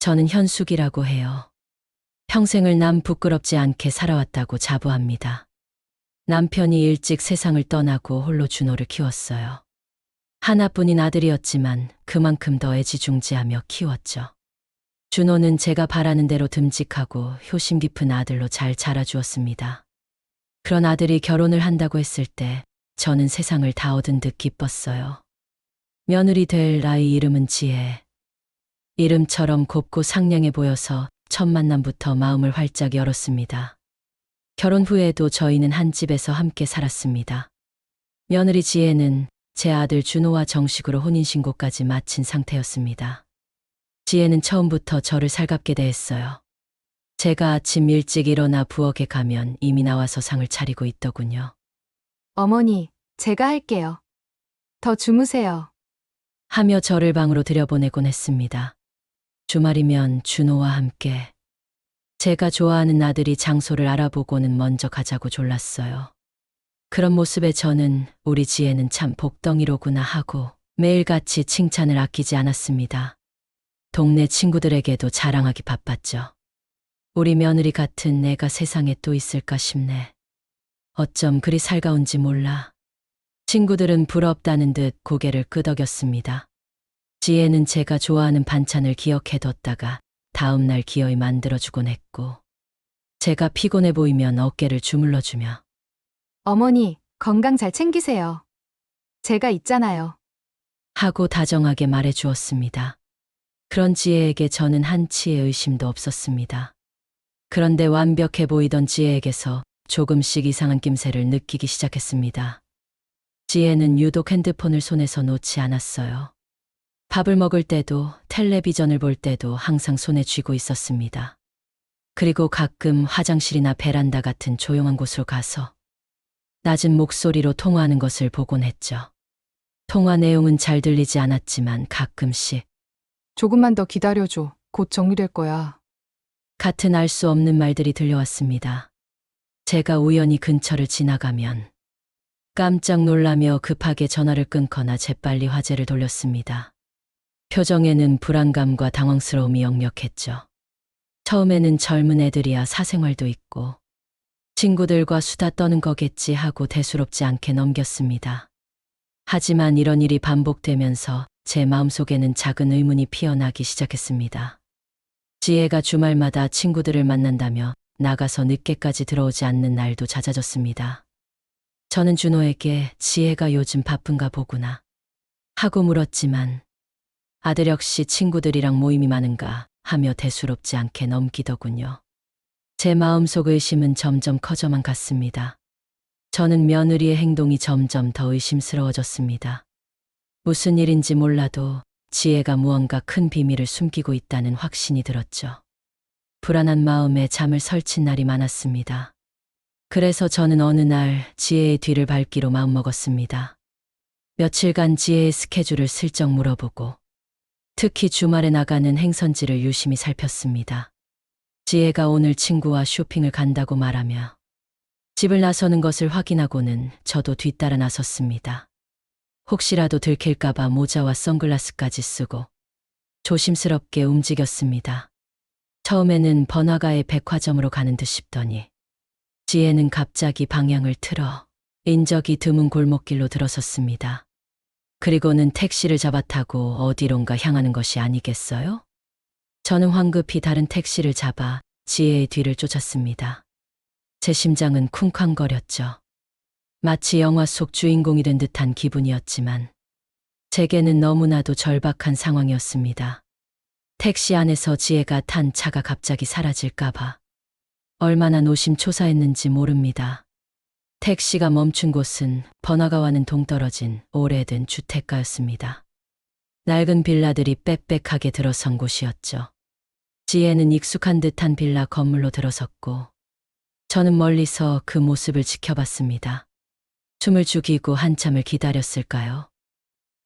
저는 현숙이라고 해요. 평생을 남 부끄럽지 않게 살아왔다고 자부합니다. 남편이 일찍 세상을 떠나고 홀로 준호를 키웠어요. 하나뿐인 아들이었지만 그만큼 더 애지중지하며 키웠죠. 준호는 제가 바라는 대로 듬직하고 효심 깊은 아들로 잘 자라주었습니다. 그런 아들이 결혼을 한다고 했을 때 저는 세상을 다 얻은 듯 기뻤어요. 며느리 될 아이 이름은 지혜. 이름처럼 곱고 상냥해 보여서 첫 만남부터 마음을 활짝 열었습니다. 결혼 후에도 저희는 한 집에서 함께 살았습니다. 며느리 지혜는 제 아들 준호와 정식으로 혼인신고까지 마친 상태였습니다. 지혜는 처음부터 저를 살갑게 대했어요. 제가 아침 일찍 일어나 부엌에 가면 이미 나와서 상을 차리고 있더군요. 어머니, 제가 할게요. 더 주무세요. 하며 저를 방으로 들여보내곤 했습니다. 주말이면 준호와 함께 제가 좋아하는 아들이 장소를 알아보고는 먼저 가자고 졸랐어요. 그런 모습에 저는 우리 지혜는 참 복덩이로구나 하고 매일같이 칭찬을 아끼지 않았습니다. 동네 친구들에게도 자랑하기 바빴죠. 우리 며느리 같은 내가 세상에 또 있을까 싶네. 어쩜 그리 살가운지 몰라. 친구들은 부럽다는 듯 고개를 끄덕였습니다. 지혜는 제가 좋아하는 반찬을 기억해뒀다가 다음 날 기어이 만들어주곤 했고, 제가 피곤해 보이면 어깨를 주물러주며, 어머니, 건강 잘 챙기세요. 제가 있잖아요. 하고 다정하게 말해주었습니다. 그런 지혜에게 저는 한치의 의심도 없었습니다. 그런데 완벽해 보이던 지혜에게서 조금씩 이상한 낌새를 느끼기 시작했습니다. 지혜는 유독 핸드폰을 손에서 놓지 않았어요. 밥을 먹을 때도 텔레비전을 볼 때도 항상 손에 쥐고 있었습니다. 그리고 가끔 화장실이나 베란다 같은 조용한 곳으로 가서 낮은 목소리로 통화하는 것을 보곤 했죠. 통화 내용은 잘 들리지 않았지만 가끔씩 조금만 더 기다려줘. 곧 정리될 거야. 같은 알 수 없는 말들이 들려왔습니다. 제가 우연히 근처를 지나가면 깜짝 놀라며 급하게 전화를 끊거나 재빨리 화제를 돌렸습니다. 표정에는 불안감과 당황스러움이 역력했죠. 처음에는 젊은 애들이야 사생활도 있고 친구들과 수다 떠는 거겠지 하고 대수롭지 않게 넘겼습니다. 하지만 이런 일이 반복되면서 제 마음속에는 작은 의문이 피어나기 시작했습니다. 지혜가 주말마다 친구들을 만난다며 나가서 늦게까지 들어오지 않는 날도 잦아졌습니다. 저는 준호에게 지혜가 요즘 바쁜가 보구나 하고 물었지만 아들 역시 친구들이랑 모임이 많은가 하며 대수롭지 않게 넘기더군요. 제 마음속 의심은 점점 커져만 갔습니다. 저는 며느리의 행동이 점점 더 의심스러워졌습니다. 무슨 일인지 몰라도 지혜가 무언가 큰 비밀을 숨기고 있다는 확신이 들었죠. 불안한 마음에 잠을 설친 날이 많았습니다. 그래서 저는 어느 날 지혜의 뒤를 밟기로 마음먹었습니다. 며칠간 지혜의 스케줄을 슬쩍 물어보고 특히 주말에 나가는 행선지를 유심히 살폈습니다. 지혜가 오늘 친구와 쇼핑을 간다고 말하며 집을 나서는 것을 확인하고는 저도 뒤따라 나섰습니다. 혹시라도 들킬까봐 모자와 선글라스까지 쓰고 조심스럽게 움직였습니다. 처음에는 번화가의 백화점으로 가는 듯 싶더니 지혜는 갑자기 방향을 틀어 인적이 드문 골목길로 들어섰습니다. 그리고는 택시를 잡아 타고 어디론가 향하는 것이 아니겠어요? 저는 황급히 다른 택시를 잡아 지혜의 뒤를 쫓았습니다. 제 심장은 쿵쾅거렸죠. 마치 영화 속 주인공이 된 듯한 기분이었지만 제게는 너무나도 절박한 상황이었습니다. 택시 안에서 지혜가 탄 차가 갑자기 사라질까봐 얼마나 노심초사했는지 모릅니다. 택시가 멈춘 곳은 번화가와는 동떨어진 오래된 주택가였습니다. 낡은 빌라들이 빽빽하게 들어선 곳이었죠. 지혜는 익숙한 듯한 빌라 건물로 들어섰고 저는 멀리서 그 모습을 지켜봤습니다. 춤을 죽이고 한참을 기다렸을까요?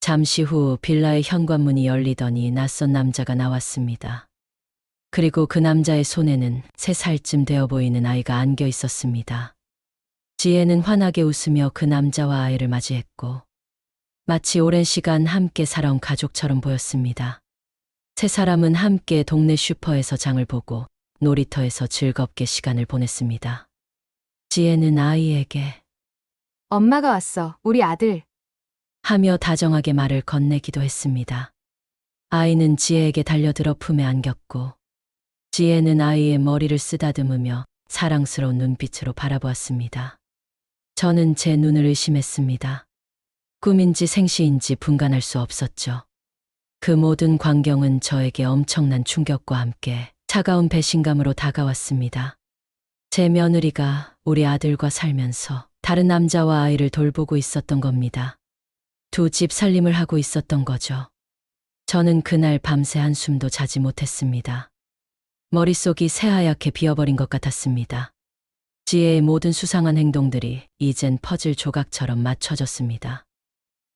잠시 후 빌라의 현관문이 열리더니 낯선 남자가 나왔습니다. 그리고 그 남자의 손에는 세 살쯤 되어 보이는 아이가 안겨 있었습니다. 지혜는 환하게 웃으며 그 남자와 아이를 맞이했고 마치 오랜 시간 함께 살아온 가족처럼 보였습니다. 세 사람은 함께 동네 슈퍼에서 장을 보고 놀이터에서 즐겁게 시간을 보냈습니다. 지혜는 아이에게 엄마가 왔어. 우리 아들. 하며 다정하게 말을 건네기도 했습니다. 아이는 지혜에게 달려들어 품에 안겼고, 지혜는 아이의 머리를 쓰다듬으며 사랑스러운 눈빛으로 바라보았습니다. 저는 제 눈을 의심했습니다. 꿈인지 생시인지 분간할 수 없었죠. 그 모든 광경은 저에게 엄청난 충격과 함께 차가운 배신감으로 다가왔습니다. 제 며느리가 우리 아들과 살면서 다른 남자와 아이를 돌보고 있었던 겁니다. 두 집 살림을 하고 있었던 거죠. 저는 그날 밤새 한숨도 자지 못했습니다. 머릿속이 새하얗게 비어버린 것 같았습니다. 지혜의 모든 수상한 행동들이 이젠 퍼즐 조각처럼 맞춰졌습니다.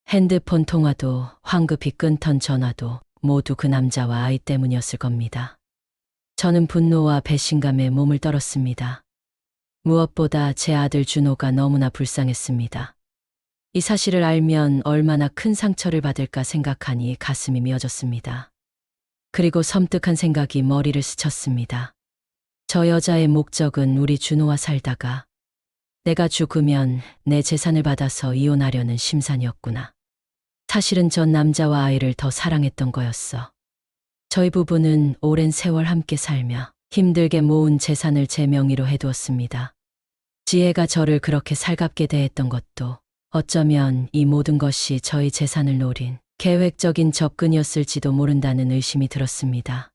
핸드폰 통화도 황급히 끊던 전화도 모두 그 남자와 아이 때문이었을 겁니다. 저는 분노와 배신감에 몸을 떨었습니다. 무엇보다 제 아들 준호가 너무나 불쌍했습니다. 이 사실을 알면 얼마나 큰 상처를 받을까 생각하니 가슴이 미어졌습니다. 그리고 섬뜩한 생각이 머리를 스쳤습니다. 저 여자의 목적은 우리 준호와 살다가 내가 죽으면 내 재산을 받아서 이혼하려는 심산이었구나. 사실은 전 남자와 아이를 더 사랑했던 거였어. 저희 부부는 오랜 세월 함께 살며 힘들게 모은 재산을 제 명의로 해두었습니다. 지혜가 저를 그렇게 살갑게 대했던 것도 어쩌면 이 모든 것이 저희 재산을 노린 계획적인 접근이었을지도 모른다는 의심이 들었습니다.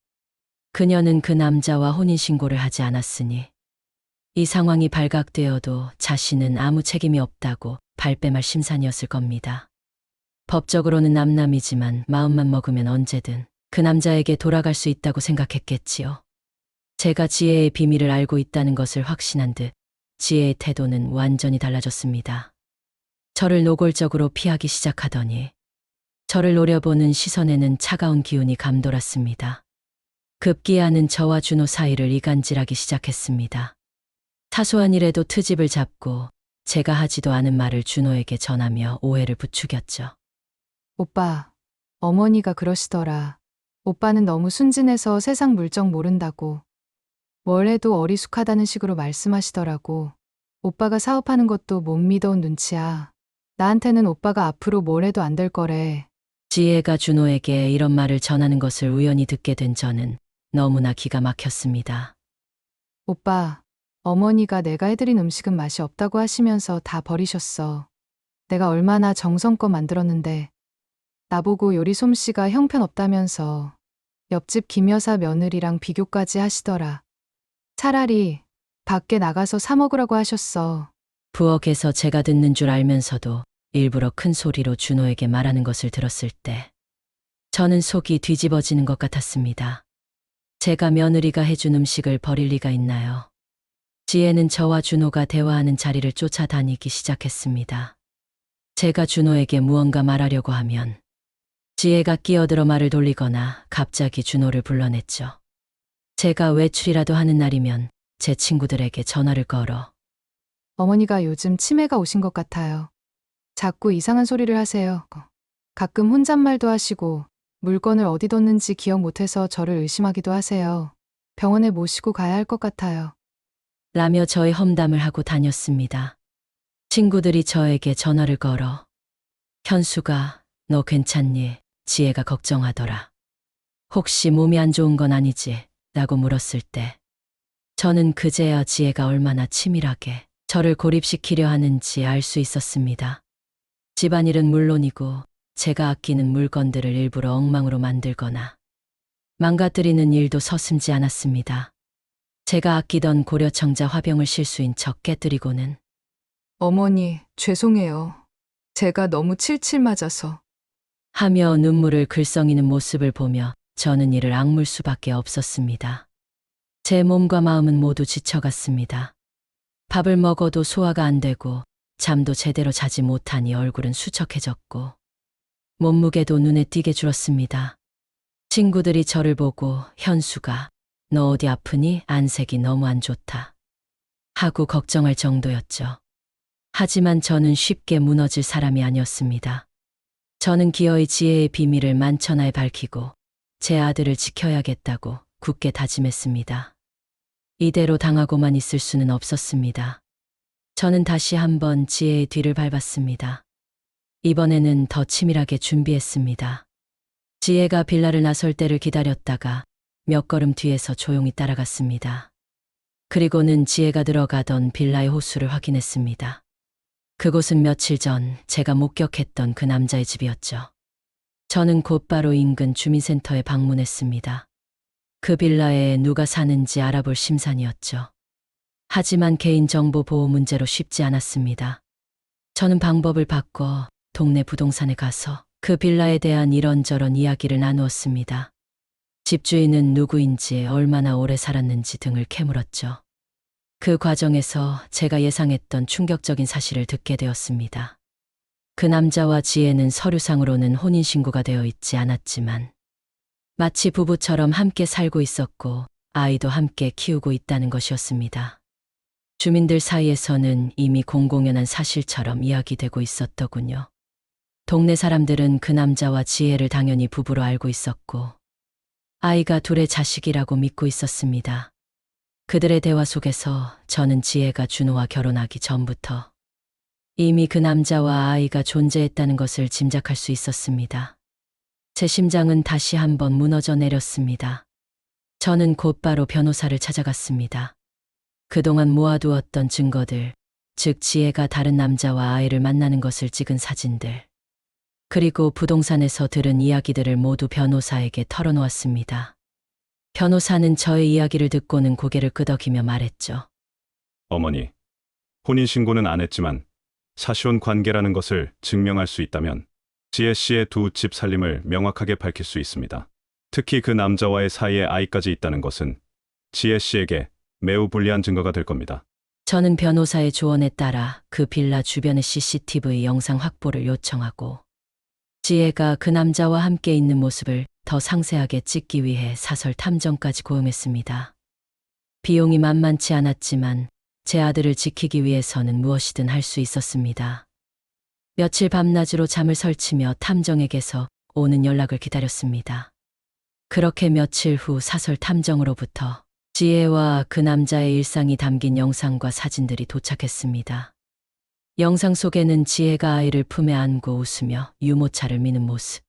그녀는 그 남자와 혼인신고를 하지 않았으니 이 상황이 발각되어도 자신은 아무 책임이 없다고 발뺌할 심산이었을 겁니다. 법적으로는 남남이지만 마음만 먹으면 언제든 그 남자에게 돌아갈 수 있다고 생각했겠지요. 제가 지혜의 비밀을 알고 있다는 것을 확신한 듯 지혜의 태도는 완전히 달라졌습니다. 저를 노골적으로 피하기 시작하더니 저를 노려보는 시선에는 차가운 기운이 감돌았습니다. 급기야는 저와 준호 사이를 이간질하기 시작했습니다. 사소한 일에도 트집을 잡고 제가 하지도 않은 말을 준호에게 전하며 오해를 부추겼죠. 오빠, 어머니가 그러시더라. 오빠는 너무 순진해서 세상 물정 모른다고. 뭘 해도 어리숙하다는 식으로 말씀하시더라고. 오빠가 사업하는 것도 못 믿어온 눈치야. 나한테는 오빠가 앞으로 뭘 해도 안 될 거래. 지혜가 준호에게 이런 말을 전하는 것을 우연히 듣게 된 저는 너무나 기가 막혔습니다. 오빠, 어머니가 내가 해드린 음식은 맛이 없다고 하시면서 다 버리셨어. 내가 얼마나 정성껏 만들었는데. 나보고 요리 솜씨가 형편없다면서 옆집 김여사 며느리랑 비교까지 하시더라. 차라리 밖에 나가서 사 먹으라고 하셨어. 부엌에서 제가 듣는 줄 알면서도 일부러 큰 소리로 준호에게 말하는 것을 들었을 때 저는 속이 뒤집어지는 것 같았습니다. 제가 며느리가 해준 음식을 버릴 리가 있나요? 지혜는 저와 준호가 대화하는 자리를 쫓아다니기 시작했습니다. 제가 준호에게 무언가 말하려고 하면 지혜가 끼어들어 말을 돌리거나 갑자기 준호를 불러냈죠. 제가 외출이라도 하는 날이면 제 친구들에게 전화를 걸어 어머니가 요즘 치매가 오신 것 같아요. 자꾸 이상한 소리를 하세요. 가끔 혼잣말도 하시고 물건을 어디 뒀는지 기억 못해서 저를 의심하기도 하세요. 병원에 모시고 가야 할 것 같아요. 라며 저의 험담을 하고 다녔습니다. 친구들이 저에게 전화를 걸어 현수가 너 괜찮니? 지혜가 걱정하더라. 혹시 몸이 안 좋은 건 아니지? 라고 물었을 때 저는 그제야 지혜가 얼마나 치밀하게 저를 고립시키려 하는지 알 수 있었습니다. 집안일은 물론이고 제가 아끼는 물건들을 일부러 엉망으로 만들거나 망가뜨리는 일도 서슴지 않았습니다. 제가 아끼던 고려청자 화병을 실수인 척 깨뜨리고는 어머니, 죄송해요. 제가 너무 칠칠 맞아서. 하며 눈물을 글썽이는 모습을 보며 저는 이를 악물 수밖에 없었습니다. 제 몸과 마음은 모두 지쳐갔습니다. 밥을 먹어도 소화가 안 되고 잠도 제대로 자지 못하니 얼굴은 수척해졌고 몸무게도 눈에 띄게 줄었습니다. 친구들이 저를 보고 현수가 너 어디 아프니? 안색이 너무 안 좋다. 하고 걱정할 정도였죠. 하지만 저는 쉽게 무너질 사람이 아니었습니다. 저는 기어이 지혜의 비밀을 만천하에 밝히고 제 아들을 지켜야겠다고 굳게 다짐했습니다. 이대로 당하고만 있을 수는 없었습니다. 저는 다시 한번 지혜의 뒤를 밟았습니다. 이번에는 더 치밀하게 준비했습니다. 지혜가 빌라를 나설 때를 기다렸다가 몇 걸음 뒤에서 조용히 따라갔습니다. 그리고는 지혜가 들어가던 빌라의 호수를 확인했습니다. 그곳은 며칠 전 제가 목격했던 그 남자의 집이었죠. 저는 곧바로 인근 주민센터에 방문했습니다. 그 빌라에 누가 사는지 알아볼 심산이었죠. 하지만 개인정보 보호 문제로 쉽지 않았습니다. 저는 방법을 바꿔 동네 부동산에 가서 그 빌라에 대한 이런저런 이야기를 나누었습니다. 집주인은 누구인지 얼마나 오래 살았는지 등을 캐물었죠. 그 과정에서 제가 예상했던 충격적인 사실을 듣게 되었습니다. 그 남자와 지혜는 서류상으로는 혼인신고가 되어 있지 않았지만 마치 부부처럼 함께 살고 있었고 아이도 함께 키우고 있다는 것이었습니다. 주민들 사이에서는 이미 공공연한 사실처럼 이야기되고 있었더군요. 동네 사람들은 그 남자와 지혜를 당연히 부부로 알고 있었고 아이가 둘의 자식이라고 믿고 있었습니다. 그들의 대화 속에서 저는 지혜가 준호와 결혼하기 전부터 이미 그 남자와 아이가 존재했다는 것을 짐작할 수 있었습니다. 제 심장은 다시 한번 무너져 내렸습니다. 저는 곧바로 변호사를 찾아갔습니다. 그동안 모아두었던 증거들, 즉 지혜가 다른 남자와 아이를 만나는 것을 찍은 사진들, 그리고 부동산에서 들은 이야기들을 모두 변호사에게 털어놓았습니다. 변호사는 저의 이야기를 듣고는 고개를 끄덕이며 말했죠. 어머니, 혼인신고는 안 했지만 사시혼 관계라는 것을 증명할 수 있다면 지혜 씨의 두 집 살림을 명확하게 밝힐 수 있습니다. 특히 그 남자와의 사이에 아이까지 있다는 것은 지혜 씨에게 매우 불리한 증거가 될 겁니다. 저는 변호사의 조언에 따라 그 빌라 주변의 CCTV 영상 확보를 요청하고 지혜가 그 남자와 함께 있는 모습을 더 상세하게 찍기 위해 사설 탐정까지 고용했습니다. 비용이 만만치 않았지만 제 아들을 지키기 위해서는 무엇이든 할 수 있었습니다. 며칠 밤낮으로 잠을 설치며 탐정에게서 오는 연락을 기다렸습니다. 그렇게 며칠 후 사설 탐정으로부터 지혜와 그 남자의 일상이 담긴 영상과 사진들이 도착했습니다. 영상 속에는 지혜가 아이를 품에 안고 웃으며 유모차를 미는 모습.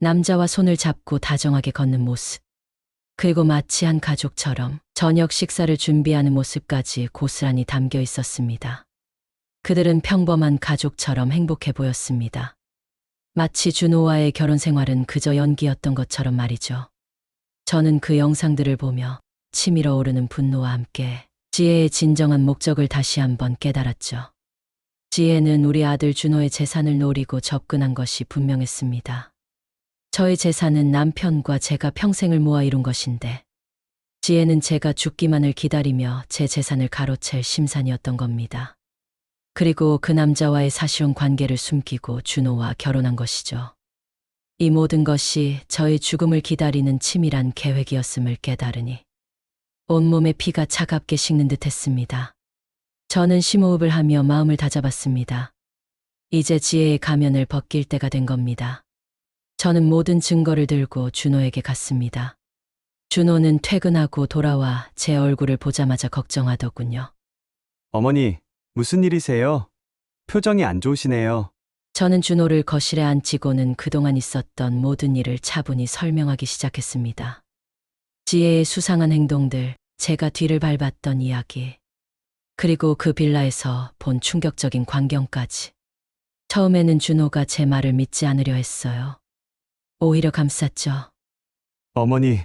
남자와 손을 잡고 다정하게 걷는 모습. 그리고 마치 한 가족처럼 저녁 식사를 준비하는 모습까지 고스란히 담겨 있었습니다. 그들은 평범한 가족처럼 행복해 보였습니다. 마치 준호와의 결혼 생활은 그저 연기였던 것처럼 말이죠. 저는 그 영상들을 보며 치밀어 오르는 분노와 함께 지혜의 진정한 목적을 다시 한번 깨달았죠. 지혜는 우리 아들 준호의 재산을 노리고 접근한 것이 분명했습니다. 저의 재산은 남편과 제가 평생을 모아 이룬 것인데, 지혜는 제가 죽기만을 기다리며 제 재산을 가로챌 심산이었던 겁니다. 그리고 그 남자와의 사실혼 관계를 숨기고 준호와 결혼한 것이죠. 이 모든 것이 저의 죽음을 기다리는 치밀한 계획이었음을 깨달으니 온몸의 피가 차갑게 식는 듯 했습니다. 저는 심호흡을 하며 마음을 다잡았습니다. 이제 지혜의 가면을 벗길 때가 된 겁니다. 저는 모든 증거를 들고 준호에게 갔습니다. 준호는 퇴근하고 돌아와 제 얼굴을 보자마자 걱정하더군요. 어머니, 무슨 일이세요? 표정이 안 좋으시네요. 저는 준호를 거실에 앉히고는 그동안 있었던 모든 일을 차분히 설명하기 시작했습니다. 지혜의 수상한 행동들, 제가 뒤를 밟았던 이야기, 그리고 그 빌라에서 본 충격적인 광경까지. 처음에는 준호가 제 말을 믿지 않으려 했어요. 오히려 감쌌죠. 어머니,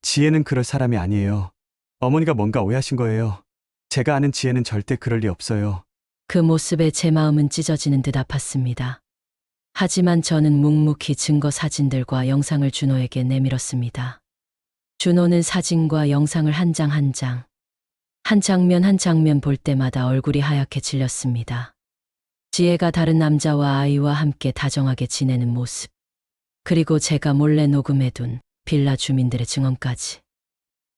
지혜는 그럴 사람이 아니에요. 어머니가 뭔가 오해하신 거예요. 제가 아는 지혜는 절대 그럴 리 없어요. 그 모습에 제 마음은 찢어지는 듯 아팠습니다. 하지만 저는 묵묵히 증거 사진들과 영상을 준호에게 내밀었습니다. 준호는 사진과 영상을 한 장 한 장, 한 장면 한 장면 볼 때마다 얼굴이 하얗게 질렸습니다. 지혜가 다른 남자와 아이와 함께 다정하게 지내는 모습, 그리고 제가 몰래 녹음해둔 빌라 주민들의 증언까지.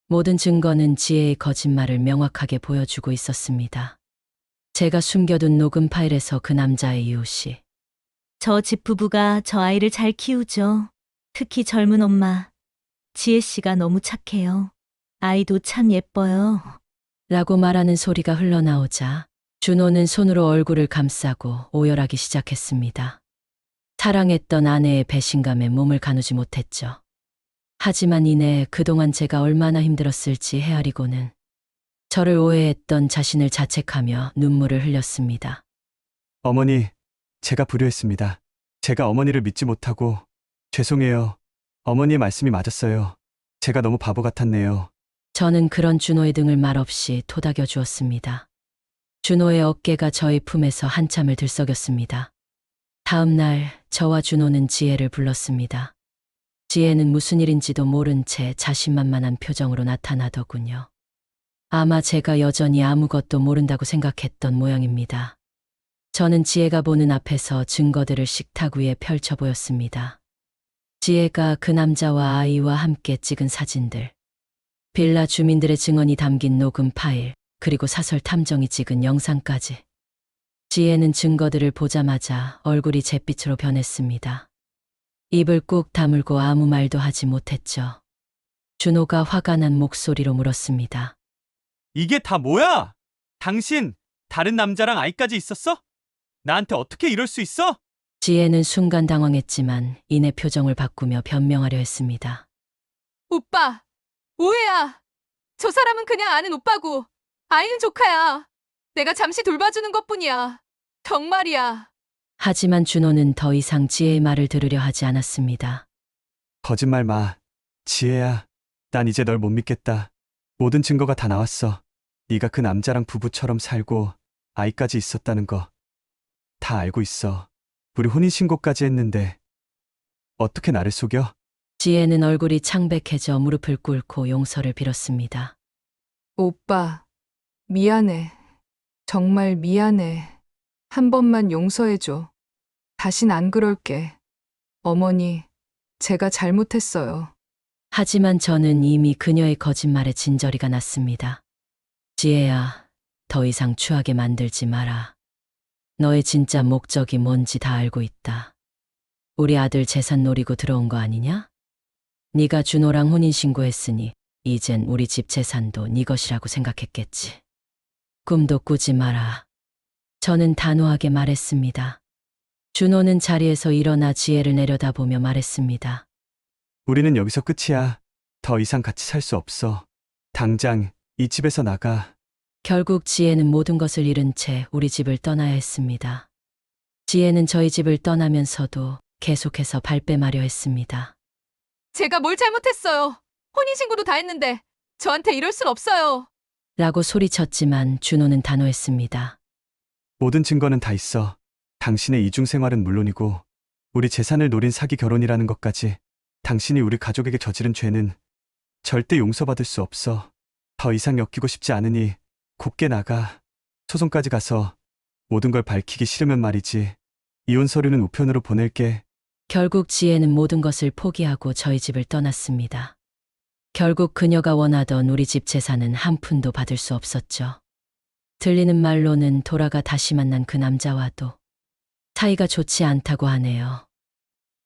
모든 증거는 지혜의 거짓말을 명확하게 보여주고 있었습니다. 제가 숨겨둔 녹음 파일에서 그 남자의 이웃이 저 집 부부가 저 아이를 잘 키우죠. 특히 젊은 엄마. 지혜 씨가 너무 착해요. 아이도 참 예뻐요. 라고 말하는 소리가 흘러나오자 준호는 손으로 얼굴을 감싸고 오열하기 시작했습니다. 사랑했던 아내의 배신감에 몸을 가누지 못했죠. 하지만 이내 그동안 제가 얼마나 힘들었을지 헤아리고는 저를 오해했던 자신을 자책하며 눈물을 흘렸습니다. 어머니, 제가 불효했습니다. 제가 어머니를 믿지 못하고 죄송해요. 어머니의 말씀이 맞았어요. 제가 너무 바보 같았네요. 저는 그런 준호의 등을 말없이 토닥여 주었습니다. 준호의 어깨가 저의 품에서 한참을 들썩였습니다. 다음 날 저와 준호는 지혜를 불렀습니다. 지혜는 무슨 일인지도 모른 채 자신만만한 표정으로 나타나더군요. 아마 제가 여전히 아무것도 모른다고 생각했던 모양입니다. 저는 지혜가 보는 앞에서 증거들을 식탁 위에 펼쳐 보였습니다. 지혜가 그 남자와 아이와 함께 찍은 사진들, 빌라 주민들의 증언이 담긴 녹음 파일, 그리고 사설 탐정이 찍은 영상까지. 지혜는 증거들을 보자마자 얼굴이 잿빛으로 변했습니다. 입을 꾹 다물고 아무 말도 하지 못했죠. 준호가 화가 난 목소리로 물었습니다. 이게 다 뭐야? 당신 다른 남자랑 아이까지 있었어? 나한테 어떻게 이럴 수 있어? 지혜는 순간 당황했지만 이내 표정을 바꾸며 변명하려 했습니다. 오빠, 오해야. 저 사람은 그냥 아는 오빠고, 아이는 조카야. 내가 잠시 돌봐주는 것 뿐이야. 정말이야. 하지만 준호는 더 이상 지혜의 말을 들으려 하지 않았습니다. 거짓말 마. 지혜야, 난 이제 널 못 믿겠다. 모든 증거가 다 나왔어. 네가 그 남자랑 부부처럼 살고 아이까지 있었다는 거. 다 알고 있어. 우리 혼인신고까지 했는데 어떻게 나를 속여? 지혜는 얼굴이 창백해져 무릎을 꿇고 용서를 빌었습니다. 오빠, 미안해. 정말 미안해. 한 번만 용서해줘. 다신 안 그럴게. 어머니, 제가 잘못했어요. 하지만 저는 이미 그녀의 거짓말에 진저리가 났습니다. 지혜야, 더 이상 추하게 만들지 마라. 너의 진짜 목적이 뭔지 다 알고 있다. 우리 아들 재산 노리고 들어온 거 아니냐? 네가 준호랑 혼인신고했으니 이젠 우리 집 재산도 네 것이라고 생각했겠지. 꿈도 꾸지 마라. 저는 단호하게 말했습니다. 준호는 자리에서 일어나 지혜를 내려다보며 말했습니다. 우리는 여기서 끝이야. 더 이상 같이 살 수 없어. 당장 이 집에서 나가. 결국 지혜는 모든 것을 잃은 채 우리 집을 떠나야 했습니다. 지혜는 저희 집을 떠나면서도 계속해서 발뺌하려 했습니다. 제가 뭘 잘못했어요. 혼인신고도 다 했는데, 저한테 이럴 순 없어요. 라고 소리쳤지만 준호는 단호했습니다. 모든 증거는 다 있어. 당신의 이중 생활은 물론이고 우리 재산을 노린 사기 결혼이라는 것까지 당신이 우리 가족에게 저지른 죄는 절대 용서받을 수 없어. 더 이상 엮이고 싶지 않으니 곱게 나가. 소송까지 가서 모든 걸 밝히기 싫으면 말이지. 이혼 서류는 우편으로 보낼게. 결국 지혜는 모든 것을 포기하고 저희 집을 떠났습니다. 결국 그녀가 원하던 우리 집 재산은 한 푼도 받을 수 없었죠. 들리는 말로는 돌아가 다시 만난 그 남자와도 사이가 좋지 않다고 하네요.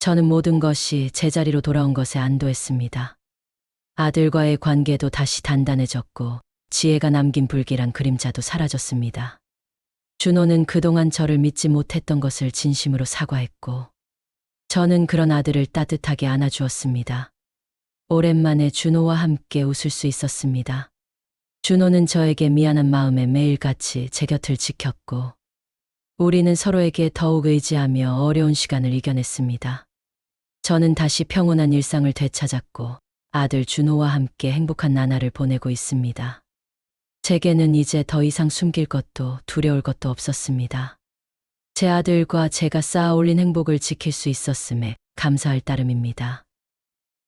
저는 모든 것이 제자리로 돌아온 것에 안도했습니다. 아들과의 관계도 다시 단단해졌고 지혜가 남긴 불길한 그림자도 사라졌습니다. 준호는 그동안 저를 믿지 못했던 것을 진심으로 사과했고 저는 그런 아들을 따뜻하게 안아주었습니다. 오랜만에 준호와 함께 웃을 수 있었습니다. 준호는 저에게 미안한 마음에 매일같이 제 곁을 지켰고, 우리는 서로에게 더욱 의지하며 어려운 시간을 이겨냈습니다. 저는 다시 평온한 일상을 되찾았고, 아들 준호와 함께 행복한 나날을 보내고 있습니다. 제게는 이제 더 이상 숨길 것도 두려울 것도 없었습니다. 제 아들과 제가 쌓아 올린 행복을 지킬 수 있었음에 감사할 따름입니다.